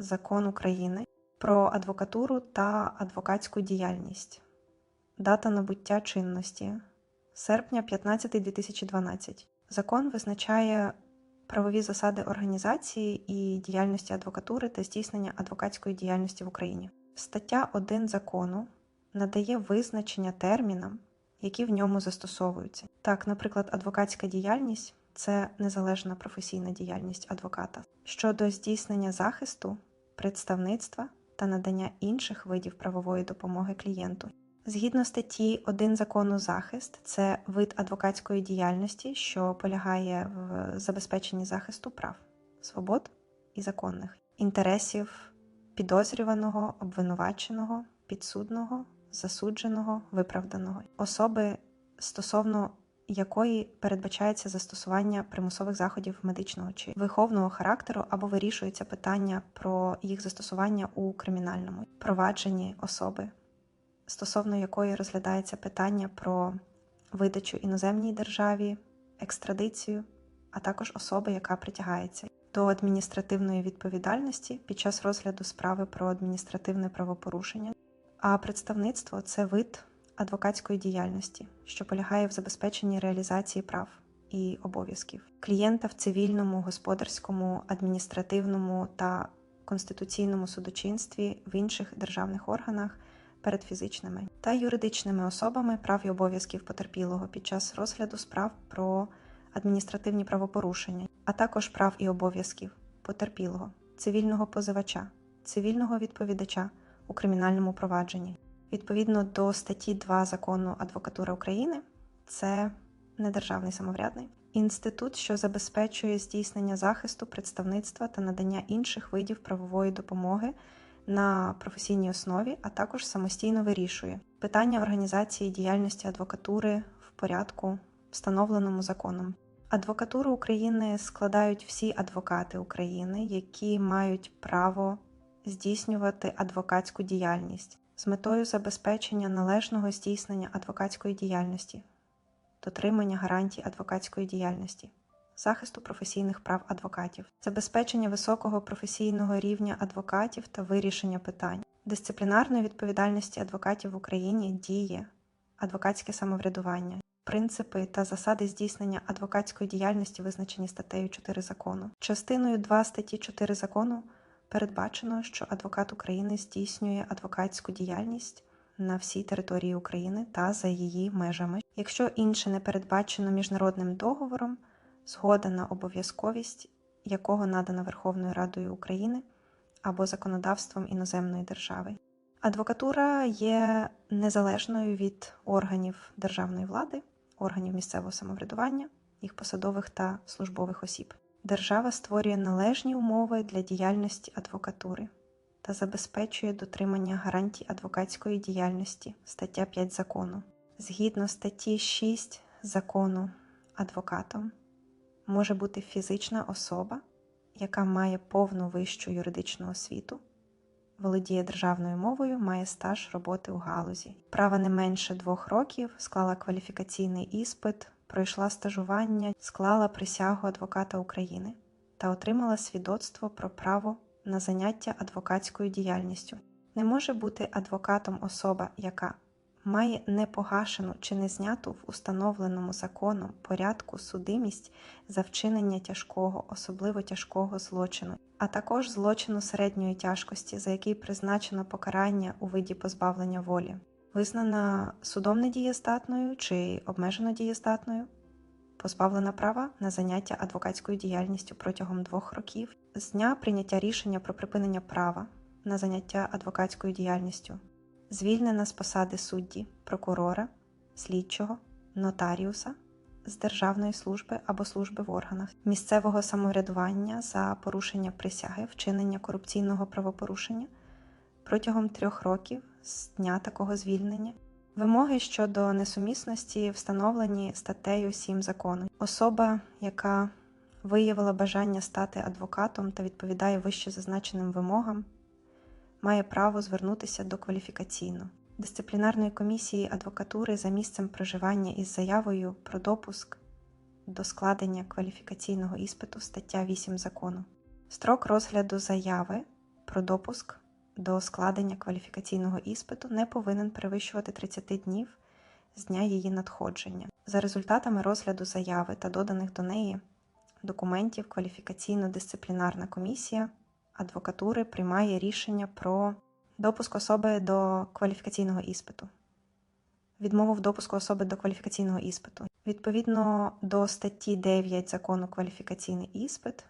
Закон України про адвокатуру та адвокатську діяльність. Дата набуття чинності серпня 15 2012. Закон визначає правові засади організації і діяльності адвокатури та здійснення адвокатської діяльності в Україні. Стаття 1 закону надає визначення термінам, які в ньому застосовуються. Так, наприклад, адвокатська діяльність це незалежна професійна діяльність адвоката щодо здійснення захисту, представництва та надання інших видів правової допомоги клієнту. Згідно статті 1 закону захист це вид адвокатської діяльності, що полягає в забезпеченні захисту прав, свобод і законних інтересів підозрюваного, обвинуваченого, підсудного, засудженого, виправданого особи, стосовно якої передбачається застосування примусових заходів медичного чи виховного характеру або вирішується питання про їх застосування у кримінальному провадженні особи, стосовно якої розглядається питання про видачу іноземній державі, екстрадицію, а також особи, яка притягається до адміністративної відповідальності під час розгляду справи про адміністративне правопорушення. А представництво це вид адвокатської діяльності, що полягає в забезпеченні реалізації прав і обов'язків клієнта в цивільному, господарському, адміністративному та конституційному судочинстві в інших державних органах перед фізичними та юридичними особами прав і обов'язків потерпілого під час розгляду справ про адміністративні правопорушення, а також прав і обов'язків потерпілого, цивільного позивача, цивільного відповідача у кримінальному провадженні. Відповідно до статті 2 закону адвокатури України, це недержавний самоврядний інститут, що забезпечує здійснення захисту, представництва та надання інших видів правової допомоги на професійній основі, а також самостійно вирішує питання організації діяльності адвокатури в порядку, встановленому законом. Адвокатуру України складають всі адвокати України, які мають право здійснювати адвокатську діяльність з метою забезпечення належного здійснення адвокатської діяльності, дотримання гарантій адвокатської діяльності, захисту професійних прав адвокатів, забезпечення високого професійного рівня адвокатів та вирішення питань, дисциплінарної відповідальності адвокатів в Україні діє адвокатське самоврядування. Принципи та засади здійснення адвокатської діяльності визначені статтею 4 закону. Частиною 2 статті 4 закону передбачено, що адвокат України здійснює адвокатську діяльність на всій території України та за її межами, якщо інше не передбачено міжнародним договором, згода на обов'язковість якого надана Верховною Радою України або законодавством іноземної держави. Адвокатура є незалежною від органів державної влади, органів місцевого самоврядування, їх посадових та службових осіб. Держава створює належні умови для діяльності адвокатури та забезпечує дотримання гарантій адвокатської діяльності стаття 5 закону. Згідно статті 6 закону адвокатом може бути фізична особа, яка має повну вищу юридичну освіту, володіє державною мовою, має стаж роботи у галузі, права не менше двох років, склала кваліфікаційний іспит пройшла стажування, склала присягу адвоката України та отримала свідоцтво про право на заняття адвокатською діяльністю. Не може бути адвокатом особа, яка має непогашену чи не зняту в установленому законом порядку судимість за вчинення тяжкого, особливо тяжкого злочину, а також злочину середньої тяжкості, за який призначено покарання у виді позбавлення волі визнана судом недієздатною чи обмежено дієздатною, позбавлена права на заняття адвокатською діяльністю протягом двох років з дня прийняття рішення про припинення права на заняття адвокатською діяльністю, звільнена з посади судді, прокурора, слідчого, нотаріуса. З державної служби або служби в органах місцевого самоврядування за порушення присяги, вчинення корупційного правопорушення протягом трьох років з дня такого звільнення. Вимоги щодо несумісності встановлені статтею 7 закону. Особа, яка виявила бажання стати адвокатом та відповідає вище зазначеним вимогам, має право звернутися до кваліфікаційно дисциплінарної комісії адвокатури за місцем проживання із заявою про допуск до складення кваліфікаційного іспиту стаття 8 закону. Строк розгляду заяви про допуск до складення кваліфікаційного іспиту не повинен перевищувати 30 днів з дня її надходження. За результатами розгляду заяви та доданих до неї документів кваліфікаційно-дисциплінарна комісія адвокатури приймає рішення про допуск особи до кваліфікаційного іспиту. Відмову в допуску особи до кваліфікаційного іспиту. Відповідно до статті 9 закону кваліфікаційний іспит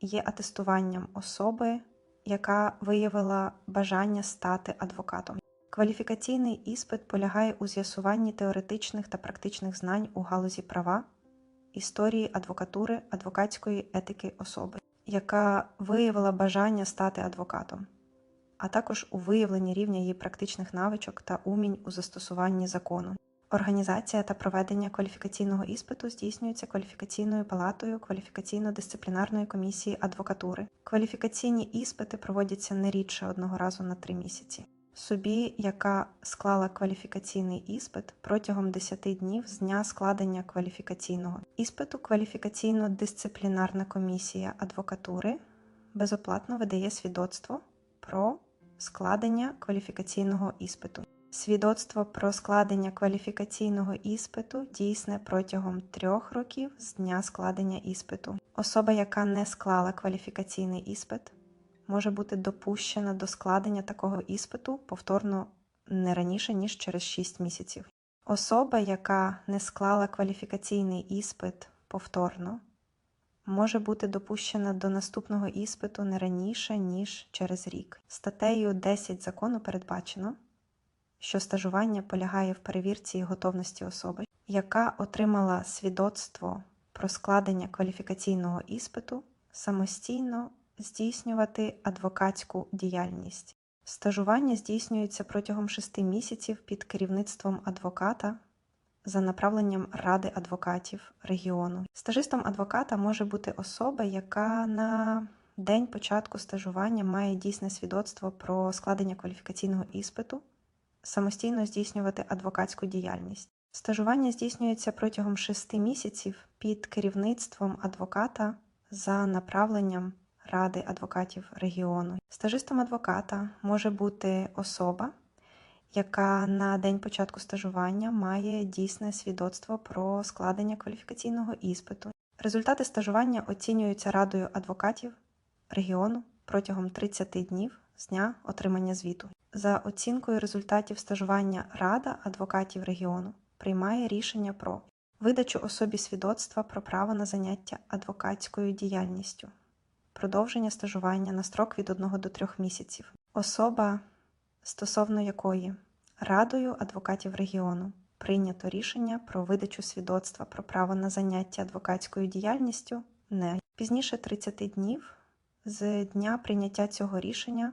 є атестуванням особи, яка виявила бажання стати адвокатом. Кваліфікаційний іспит полягає у з'ясуванні теоретичних та практичних знань у галузі права, історії адвокатури, адвокатської етики особи, яка виявила бажання стати адвокатом, а також у виявленні рівня її практичних навичок та умінь у застосуванні закону. Організація та проведення кваліфікаційного іспиту здійснюється кваліфікаційною палатою кваліфікаційно-дисциплінарної комісії адвокатури. Кваліфікаційні іспити проводяться не рідше одного разу на три місяці. Собі, яка склала кваліфікаційний іспит протягом 10 днів з дня складення кваліфікаційного іспиту, кваліфікаційно-дисциплінарна комісія адвокатури безоплатно видає свідоцтво про складення кваліфікаційного іспиту. Свідоцтво про складення кваліфікаційного іспиту дійсне протягом трьох років з дня складення іспиту. Особа, яка не склала кваліфікаційний іспит, може бути допущена до складення такого іспиту повторно не раніше, ніж через 6 місяців. Особа, яка не склала кваліфікаційний іспит повторно, може бути допущена до наступного іспиту не раніше, ніж через рік. Статтею 10 закону передбачено, що стажування полягає в перевірці і готовності особи, яка отримала свідоцтво про складення кваліфікаційного іспиту самостійно здійснювати адвокатську діяльність. Стажування здійснюється протягом 6 місяців під керівництвом адвоката за направленням Ради адвокатів регіону. Стажистом адвоката може бути особа, яка на день початку стажування має дійсне свідоцтво про складення кваліфікаційного іспиту, самостійно здійснювати адвокатську діяльність. Стажування здійснюється протягом 6 місяців під керівництвом адвоката за направленням Ради адвокатів регіону. Стажистом адвоката може бути особа, яка на день початку стажування має дійсне свідоцтво про складення кваліфікаційного іспиту. Результати стажування оцінюються Радою адвокатів регіону протягом 30 днів з дня отримання звіту. За оцінкою результатів стажування Рада адвокатів регіону приймає рішення про видачу особі свідоцтва про право на заняття адвокатською діяльністю продовження стажування на строк від 1 до 3 місяців. Особа, стосовно якої Радою адвокатів регіону прийнято рішення про видачу свідоцтва про право на заняття адвокатською діяльністю не пізніше 30 днів з дня прийняття цього рішення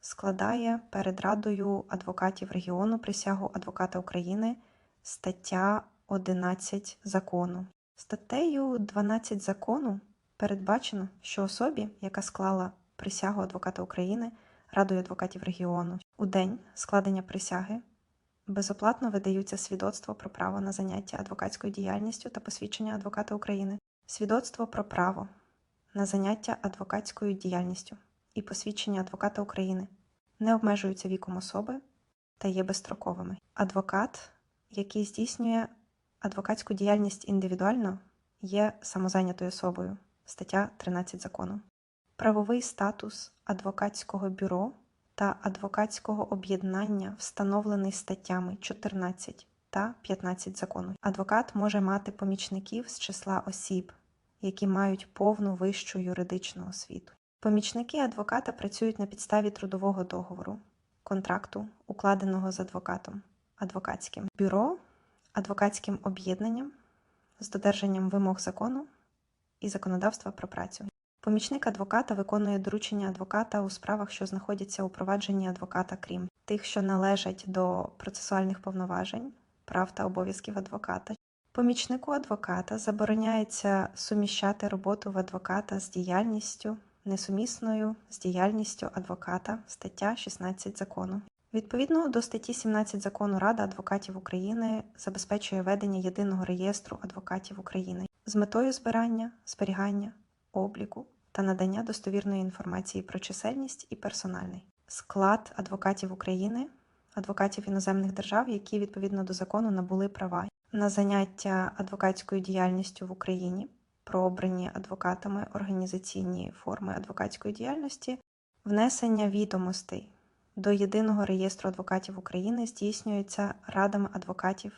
складає перед Радою адвокатів регіону присягу адвоката України стаття 11 закону. Статтею 12 закону Передбачено, що особі, яка склала присягу адвоката України Радою адвокатів регіону, у день складення присяги безоплатно видаються свідоцтво про право на заняття адвокатською діяльністю та посвідчення адвоката України, свідоцтво про право на заняття адвокатською діяльністю і посвідчення адвоката України не обмежуються віком особи та є безстроковими. Адвокат, який здійснює адвокатську діяльність індивідуально, є самозайнятою особою стаття 13 закону. Правовий статус адвокатського бюро та адвокатського об'єднання встановлений статтями 14 та 15 закону. Адвокат може мати помічників з числа осіб, які мають повну вищу юридичну освіту. Помічники адвоката працюють на підставі трудового договору, контракту, укладеного з адвокатом, адвокатським бюро, адвокатським об'єднанням з додержанням вимог закону і законодавства про працю. Помічник адвоката виконує доручення адвоката у справах, що знаходяться у провадженні адвоката, крім тих, що належать до процесуальних повноважень, прав та обов'язків адвоката. Помічнику адвоката забороняється суміщати роботу в адвоката з діяльністю, несумісною з діяльністю адвоката, стаття 16 закону. Відповідно до статті 17 закону Рада адвокатів України забезпечує ведення єдиного реєстру адвокатів України з метою збирання, зберігання, обліку, та надання достовірної інформації про чисельність і персональний склад адвокатів України, адвокатів іноземних держав, які відповідно до закону набули права на заняття адвокатською діяльністю в Україні, про обрані адвокатами організаційні форми адвокатської діяльності, внесення відомостей до єдиного реєстру адвокатів України здійснюється радами адвокатів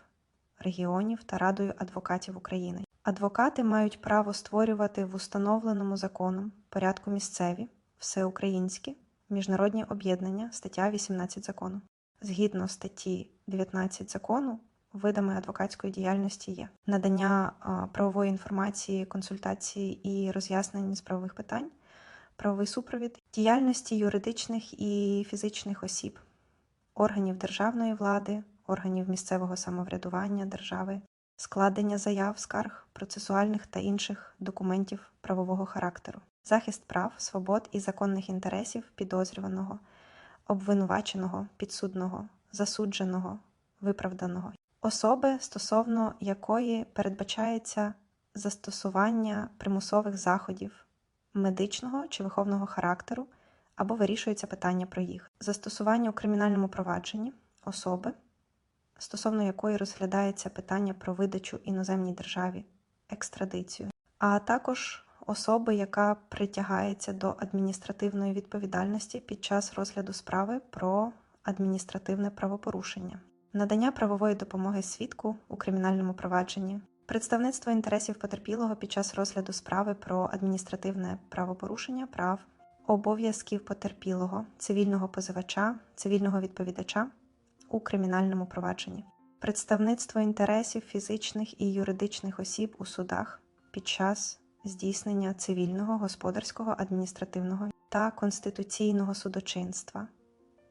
регіонів та Радою адвокатів України. Адвокати мають право створювати в установленому законом порядку місцеві, всеукраїнські, міжнародні об'єднання, стаття 18 закону. Згідно статті 19 закону, видами адвокатської діяльності є. Надання правової інформації, консультації і роз'яснень з правових питань, правовий супровід, діяльності юридичних і фізичних осіб, органів державної влади, органів місцевого самоврядування держави, складення заяв, скарг, процесуальних та інших документів правового характеру, захист прав, свобод і законних інтересів підозрюваного, обвинуваченого, підсудного, засудженого, виправданого, особи, стосовно якої передбачається застосування примусових заходів медичного чи виховного характеру або вирішується питання про їх, застосування у кримінальному провадженні особи, стосовно якої розглядається питання про видачу іноземній державі екстрадицію, а також особи, яка притягається до адміністративної відповідальності під час розгляду справи про адміністративне правопорушення, надання правової допомоги свідку у кримінальному провадженні, представництво інтересів потерпілого під час розгляду справи про адміністративне правопорушення прав, обов'язків потерпілого, цивільного позивача, цивільного відповідача у кримінальному провадженні, представництво інтересів фізичних і юридичних осіб у судах під час здійснення цивільного, господарського, адміністративного та конституційного судочинства,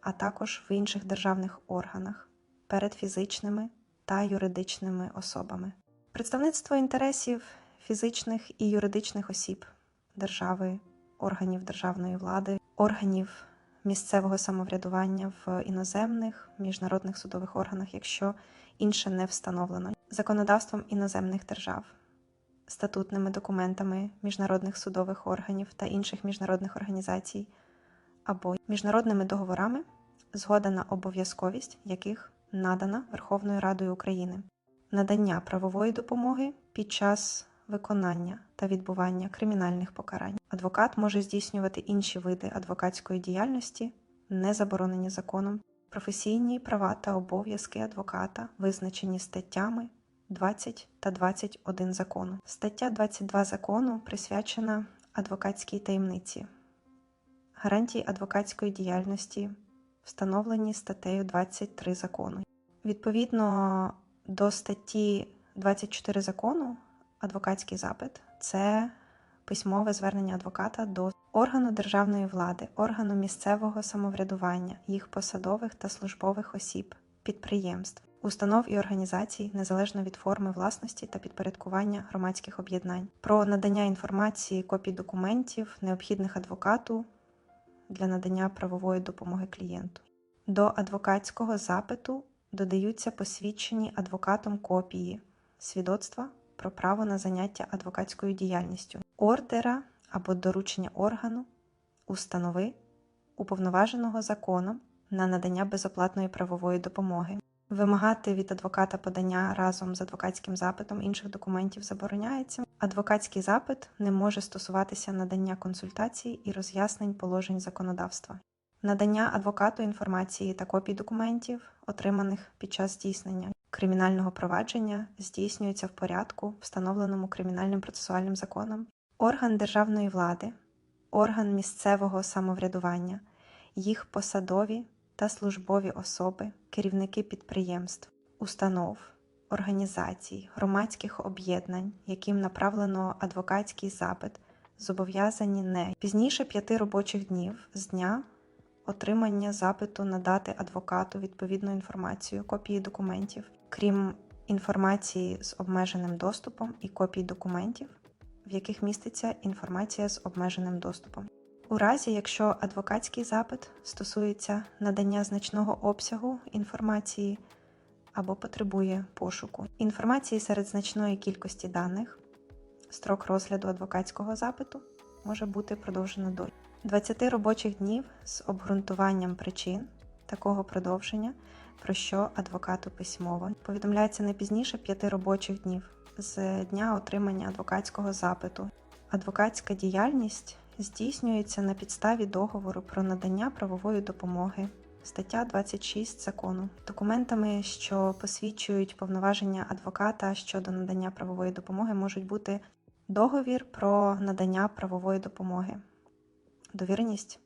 а також в інших державних органах перед фізичними та юридичними особами, представництво інтересів фізичних і юридичних осіб держави, органів державної влади, органів місцевого самоврядування в іноземних міжнародних судових органах, якщо інше не встановлено, законодавством іноземних держав, статутними документами міжнародних судових органів та інших міжнародних організацій або міжнародними договорами, згода на обов'язковість яких надана Верховною Радою України, надання правової допомоги під час виконання та відбування кримінальних покарань. Адвокат може здійснювати інші види адвокатської діяльності, не заборонені законом, професійні права та обов'язки адвоката, визначені статтями 20 та 21 закону. Стаття 22 закону присвячена адвокатській таємниці, гарантії адвокатської діяльності, встановлені статтею 23 закону. Відповідно до статті 24 закону, адвокатський запит це письмове звернення адвоката до органу державної влади, органу місцевого самоврядування, їх посадових та службових осіб, підприємств, установ і організацій незалежно від форми власності та підпорядкування громадських об'єднань, про надання інформації, копій документів, необхідних адвокату для надання правової допомоги клієнту. До адвокатського запиту додаються посвідчені адвокатом копії свідоцтва про право на заняття адвокатською діяльністю, ордера або доручення органу, установи, уповноваженого законом на надання безоплатної правової допомоги. Вимагати від адвоката подання разом з адвокатським запитом інших документів забороняється. Адвокатський запит не може стосуватися надання консультацій і роз'яснень положень законодавства. Надання адвокату інформації та копій документів, отриманих під час здійснення кримінального провадження, здійснюється в порядку, встановленому кримінальним процесуальним законом. Орган державної влади, орган місцевого самоврядування, їх посадові та службові особи, керівники підприємств, установ, організацій, громадських об'єднань, яким направлено адвокатський запит, зобов'язані не пізніше п'яти робочих днів з дня отримання запиту надати адвокату відповідну інформацію, копії документів, крім інформації з обмеженим доступом і копій документів, в яких міститься інформація з обмеженим доступом. У разі, якщо адвокатський запит стосується надання значного обсягу інформації або потребує пошуку інформації серед значної кількості даних, строк розгляду адвокатського запиту може бути продовжено до 20 робочих днів з обґрунтуванням причин такого продовження, про що адвокату письмово повідомляється не пізніше 5 робочих днів з дня отримання адвокатського запиту. Адвокатська діяльність здійснюється на підставі договору про надання правової допомоги. Стаття 26 закону документами, що посвідчують повноваження адвоката щодо надання правової допомоги, можуть бути договір про надання правової допомоги, довіреність,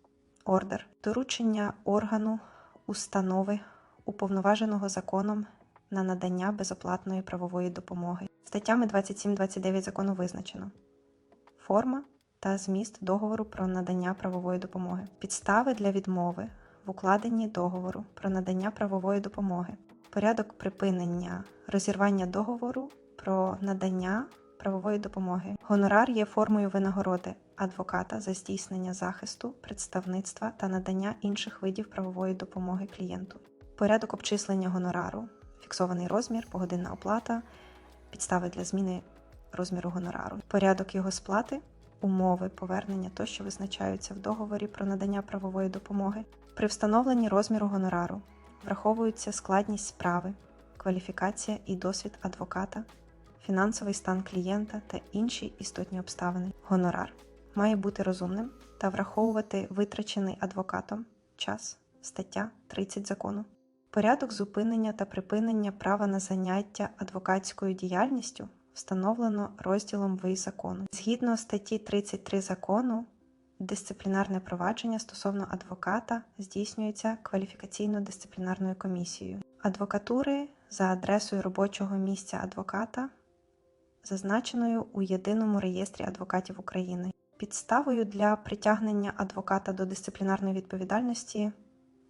ордер, доручення органу, установи, уповноваженого законом на надання безоплатної правової допомоги. Статтями 27-29 закону визначено форма та зміст договору про надання правової допомоги, підстави для відмови в укладенні договору про надання правової допомоги, порядок припинення розірвання договору про надання правової допомоги. Гонорар є формою винагороди адвоката за здійснення захисту, представництва та надання інших видів правової допомоги клієнту. Порядок обчислення гонорару, фіксований розмір, погодинна оплата, підстави для зміни розміру гонорару, порядок його сплати, умови повернення тощо визначаються в договорі про надання правової допомоги. При встановленні розміру гонорару враховується складність справи, кваліфікація і досвід адвоката, фінансовий стан клієнта та інші істотні обставини. Гонорар має бути розумним та враховувати витрачений адвокатом час, стаття 30 закону. Порядок зупинення та припинення права на заняття адвокатською діяльністю встановлено розділом Ви закону. Згідно статті 33 закону, дисциплінарне провадження стосовно адвоката здійснюється кваліфікаційно-дисциплінарною комісією. Адвокатури за адресою робочого місця адвоката, зазначеною у єдиному реєстрі адвокатів України. Підставою для притягнення адвоката до дисциплінарної відповідальності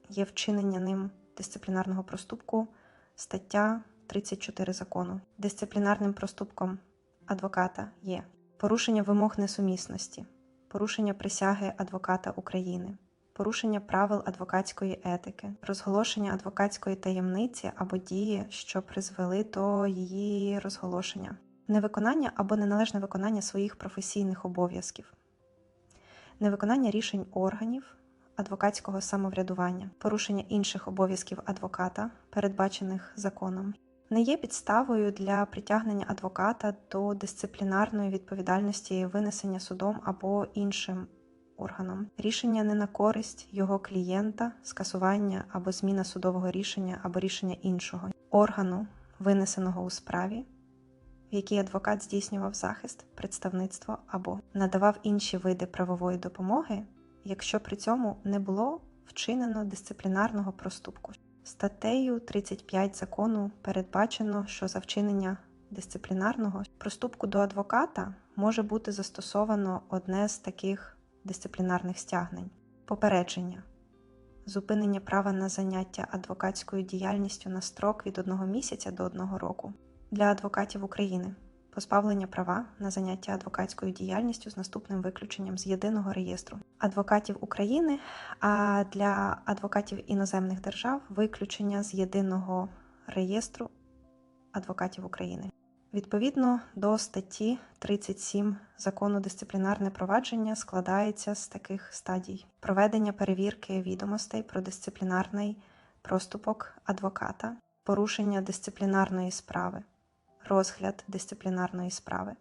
є вчинення ним дисциплінарного проступку стаття 34 закону. Дисциплінарним проступком адвоката є порушення вимог несумісності, порушення присяги адвоката України, порушення правил адвокатської етики, розголошення адвокатської таємниці або дії, що призвели до її розголошення, невиконання або неналежне виконання своїх професійних обов'язків, невиконання рішень органів адвокатського самоврядування, порушення інших обов'язків адвоката, передбачених законом, не є підставою для притягнення адвоката до дисциплінарної відповідальності винесення судом або іншим органом, рішення не на користь його клієнта, скасування або зміна судового рішення або рішення іншого органу, винесеного у справі. В якій адвокат здійснював захист, представництво або надавав інші види правової допомоги, якщо при цьому не було вчинено дисциплінарного проступку. Статтею 35 закону передбачено, що за вчинення дисциплінарного проступку до адвоката може бути застосовано одне з таких дисциплінарних стягнень: попередження, зупинення права на заняття адвокатською діяльністю на строк від одного місяця до одного року для адвокатів України позбавлення права на заняття адвокатською діяльністю з наступним виключенням з єдиного реєстру адвокатів України, а для адвокатів іноземних держав виключення з єдиного реєстру адвокатів України. Відповідно до статті 37 закону дисциплінарне провадження складається з таких стадій: проведення перевірки відомостей про дисциплінарний проступок адвоката, порушення дисциплінарної справи розгляд дисциплінарної справи,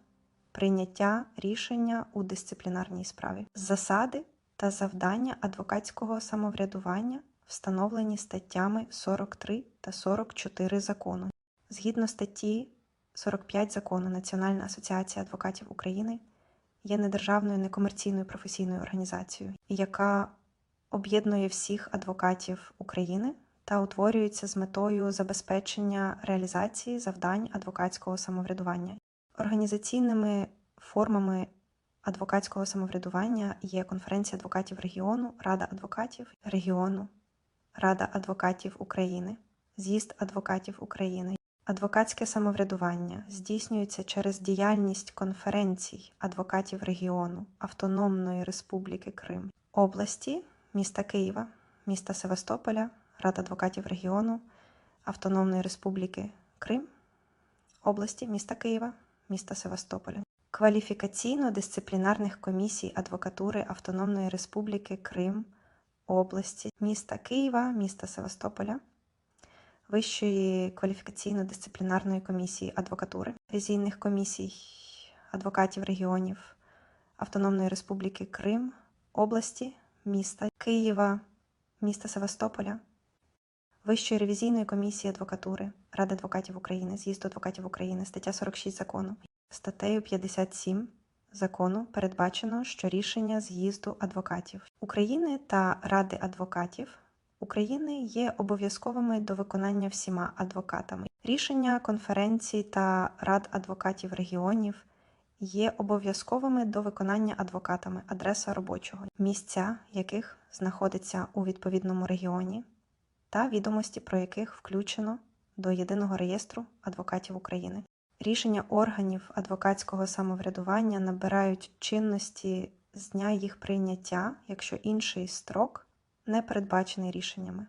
прийняття рішення у дисциплінарній справі, засади та завдання адвокатського самоврядування, встановлені статтями 43 та 44 закону. Згідно статті 45 закону Національна асоціація адвокатів України є недержавною некомерційною професійною організацією, яка об'єднує всіх адвокатів України та утворюється з метою забезпечення реалізації завдань адвокатського самоврядування. Організаційними формами адвокатського самоврядування є конференція адвокатів регіону, Рада адвокатів регіону, Рада адвокатів України, З'їзд адвокатів України. Адвокатське самоврядування здійснюється через діяльність конференцій адвокатів регіону Автономної Республіки Крим, області, міста Києва, міста Севастополя, Рад адвокатів регіону Автономної Республіки Крим, області міста Києва, міста Севастополя. кваліфікаційно-дисциплінарних комісій адвокатури Автономної Республіки Крим, області, міста Києва, міста Севастополя, Вищої кваліфікаційно-дисциплінарної комісії адвокатури, ревізійних комісій адвокатів регіонів Автономної Республіки Крим, області, міста Києва, міста Севастополя, Вищої ревізійної комісії адвокатури Ради адвокатів України, з'їзду адвокатів України, стаття 46 закону. Статтею 57 закону передбачено, що рішення з'їзду адвокатів України та Ради адвокатів України є обов'язковими до виконання всіма адвокатами. Рішення конференцій та рад адвокатів регіонів є обов'язковими до виконання адвокатами адреса робочого, місця яких знаходиться у відповідному регіоні, та відомості про яких включено до єдиного реєстру адвокатів України. Рішення органів адвокатського самоврядування набирають чинності з дня їх прийняття, якщо інший строк не передбачений рішеннями.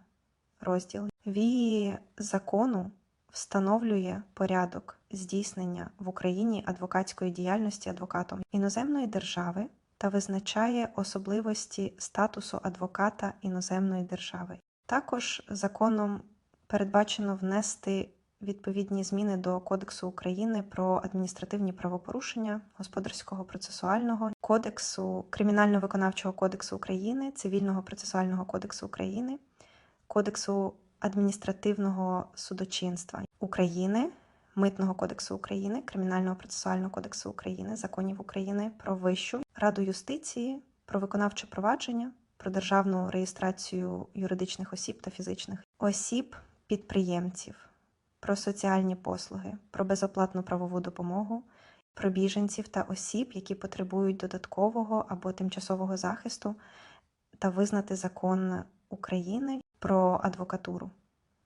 Розділ вії закону встановлює порядок здійснення в Україні адвокатської діяльності адвокатом іноземної держави та визначає особливості статусу адвоката іноземної держави. Також законом передбачено внести відповідні зміни до Кодексу України про адміністративні правопорушення господарського процесуального кодексу, кримінально-виконавчого кодексу України, цивільного процесуального кодексу України, Кодексу адміністративного судочинства України, Митного кодексу України, Кримінального процесуального кодексу України, законів України про вищу раду юстиції, про виконавче провадження, про державну реєстрацію юридичних осіб та фізичних осіб, підприємців, про соціальні послуги, про безоплатну правову допомогу, про біженців та осіб, які потребують додаткового або тимчасового захисту, та визнати закон України про адвокатуру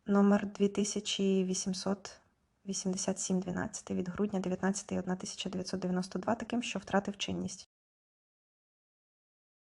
номер 2887-12 від грудня 19.1992 таким, що втратив чинність.